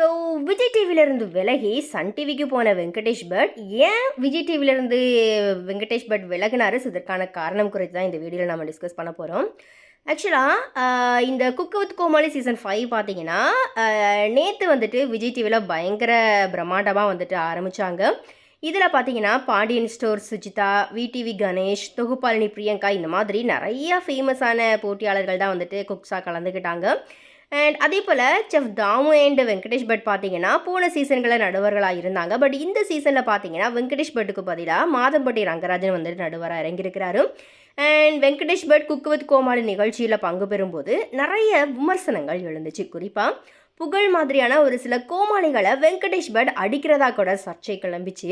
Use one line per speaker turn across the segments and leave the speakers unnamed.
So Vijay டிவிலேருந்து விலகி Sun டிவிக்கு போன வெங்கடேஷ் பட் ஏன் விஜய் டிவிலேருந்து வெங்கடேஷ் பட் விலகினாரு? ஸோ இதற்கான காரணம் குறித்து தான் இந்த வீடியோவில் நம்ம டிஸ்கஸ் பண்ண போகிறோம் ஆக்சுவலாக இந்த Cook with Comali season five பார்த்தீங்கன்னா நேற்று வந்துட்டு விஜய் டிவியில் பயங்கர பிரம்மாண்டமாக வந்துட்டு ஆரம்பித்தாங்க இதில் பார்த்தீங்கன்னா பாண்டியன் ஸ்டோர் சுஜிதா விடிவி கணேஷ் தொகுப்பாளினி பிரியங்கா இந்த மாதிரி நிறைய ஃபேமஸான போட்டியாளர்கள் தான் வந்துட்டு குக்ஸாக கலந்துக்கிட்டாங்க அண்ட் அதே போல் செஃப் தாமு அண்ட் வெங்கடேஷ் பட் பார்த்தீங்கன்னா போன சீசன்களில் நடுவர்களாக இருந்தாங்க. பட் இந்த சீசனில் பார்த்தீங்கன்னா வெங்கடேஷ் பட்டுக்கு பதிலாக மாதம்பட்டி ரங்கராஜன் வந்துட்டு நடுவராக இறங்கியிருக்கிறாரு. And Venkatesh Bhat Cook with Comali நிகழ்ச்சியில் பங்கு பெறும்போது நிறைய விமர்சனங்கள் எழுந்துச்சு. குறிப்பாக புகழ் மாதிரியான ஒரு சில கோமாளிகளை வெங்கடேஷ் பட் அடிக்கிறதா கூட சர்ச்சை கிளம்பிச்சு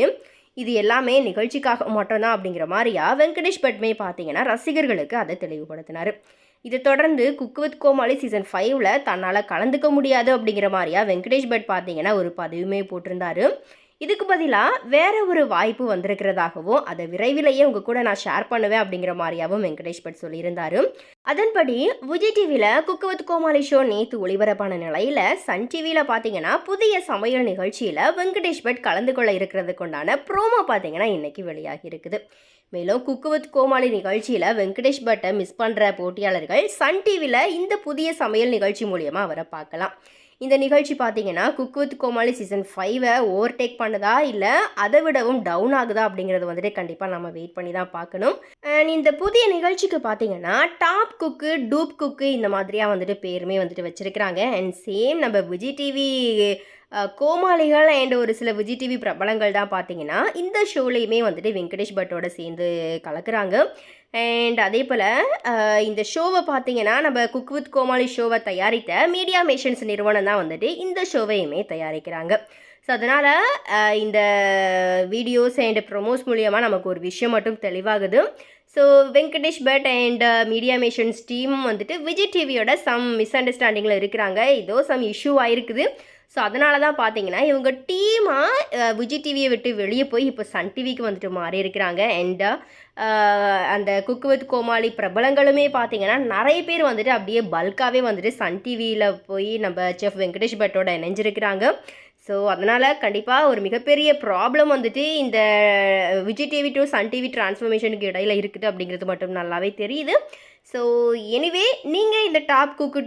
இது எல்லாமே நிகழ்ச்சிக்காக மட்டும்தான் அப்படிங்கிற மாதிரியா வெங்கடேஷ் பட்மே பார்த்தீங்கன்னா ரசிகர்களுக்கு அதை தெளிவுபடுத்தினார். இதை தொடர்ந்து குக் வித் கோமாளி சீசன் ஃபைவ்ல தன்னால் கலந்துக்க முடியாது அப்படிங்கிற மாதிரியா வெங்கடேஷ் பட் பார்த்தீங்கன்னா ஒரு பதிவுமே போட்டிருந்தாரு. இதுக்கு பதிலாக வேற ஒரு வாய்ப்பு வந்திருக்கிறதாகவும் அதை விரைவிலேயே உங்கள் கூட நான் ஷேர் பண்ணுவேன் அப்படிங்கிற மாதிரியாவும் வெங்கடேஷ் பட் சொல்லியிருந்தாரு. அதன்படி விஜய் டிவியில் குக் வித் கோமாளி ஷோ நேற்று ஒளிபரப்பான நிலையில் சன் டிவியில் பார்த்தீங்கன்னா புதிய சமையல் நிகழ்ச்சியில் வெங்கடேஷ் பட் கலந்து கொள்ள இருக்கிறதுக்குண்டான ப்ரோமோ பார்த்தீங்கன்னா இன்னைக்கு வெளியாகி இருக்குது. மேலும் குக்கு வித் கோமாளி நிகழ்ச்சியில் வெங்கடேஷ் பட்டை மிஸ் பண்ணுற போட்டியாளர்கள் சன் டிவியில் இந்த புதிய சமையல் நிகழ்ச்சி மூலியமாக அவரை பார்க்கலாம். இந்த நிகழ்ச்சி பார்த்தீங்கன்னா குக் வித் கோமாளி சீசன் ஃபைவை ஓவர்டேக் பண்ணுதா இல்லை அதை விடவும் டவுன் ஆகுதா அப்படிங்கிறது வந்துட்டு கண்டிப்பாக நம்ம வெயிட் பண்ணி தான் பார்க்கணும். அண்ட் இந்த புதிய நிகழ்ச்சிக்கு பார்த்தீங்கன்னா டாப் குக்கு டூப் குக்கு இந்த மாதிரியாக வந்துட்டு பேருமே வந்துட்டு வச்சுருக்கிறாங்க. அண்ட் சேம் நம்ம விஜய் டிவி கோமாளிகள் அண்ட் ஒரு சில விஜய் டிவி பிரபலங்கள் தான் பார்த்தீங்கன்னா இந்த ஷோலையுமே வந்துட்டு வெங்கடேஷ் பட்டோட சேர்ந்து கலக்குறாங்க. அண்ட் அதே போல் இந்த ஷோவை பார்த்தீங்கன்னா நம்ம குக் வித் கோமாளி ஷோவை தயாரித்த மீடியா மேஷன்ஸ் நிறுவனம் தான் வந்துட்டு இந்த ஷோவையுமே தயாரிக்கிறாங்க. ஸோ அதனால் இந்த வீடியோஸ் அண்ட் ப்ரொமோஸ் மூலியமாக நமக்கு ஒரு விஷயம் மட்டும் தெளிவாகுது. So Venkatesh Bhat and Media Masons team வந்துட்டு விஜய் டிவியோட சம் மிஸ் அண்டர்ஸ்டாண்டிங்கில் இருக்கிறாங்க. ஏதோ சம் இஷ்யூ ஆயிருக்குது ஸோ அதனால தான் பார்த்தீங்கன்னா இவங்க டீமாக விஜய் டிவியை விட்டு வெளியே போய் இப்போ சன் டிவிக்கு வந்துட்டு மாறி இருக்கிறாங்க. அண்ட் அந்த குக்கு வித் கோமாளி பிரபலங்களுமே பார்த்தீங்கன்னா நிறைய பேர் வந்துட்டு அப்படியே பல்காகவே வந்துட்டு சன் டிவியில் போய் நம்ம செஃப் வெங்கடேஷ் பட்டோட இணைஞ்சிருக்கிறாங்க. ஸோ அதனால் கண்டிப்பாக ஒரு மிகப்பெரிய ப்ராப்ளம் வந்துட்டு இந்த Vijay TV to Sun TV டிரான்ஸ்ஃபர்மேஷனுக்கு இடையில இருக்குது அப்படிங்கிறது மட்டும் நல்லாவே தெரியுது. ஸோ எனிவே நீங்கள் இந்த டாப் குக்கு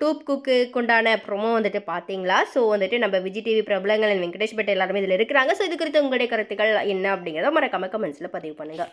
டூப் குக்கு கொண்டான ப்ரொமோ வந்துட்டு பார்த்தீங்களா ஸோ வந்துட்டு நம்ம விஜய் டிவி பிரபலங்கள் வெங்கடேஷ் பட் எல்லாருமே இதில் இருக்கிறாங்க. ஸோ இது குறித்து உங்களுடைய கருத்துக்கள் என்ன அப்படிங்கிறத மறக்காம கமெண்ட்ஸில் பதிவு பண்ணுங்கள்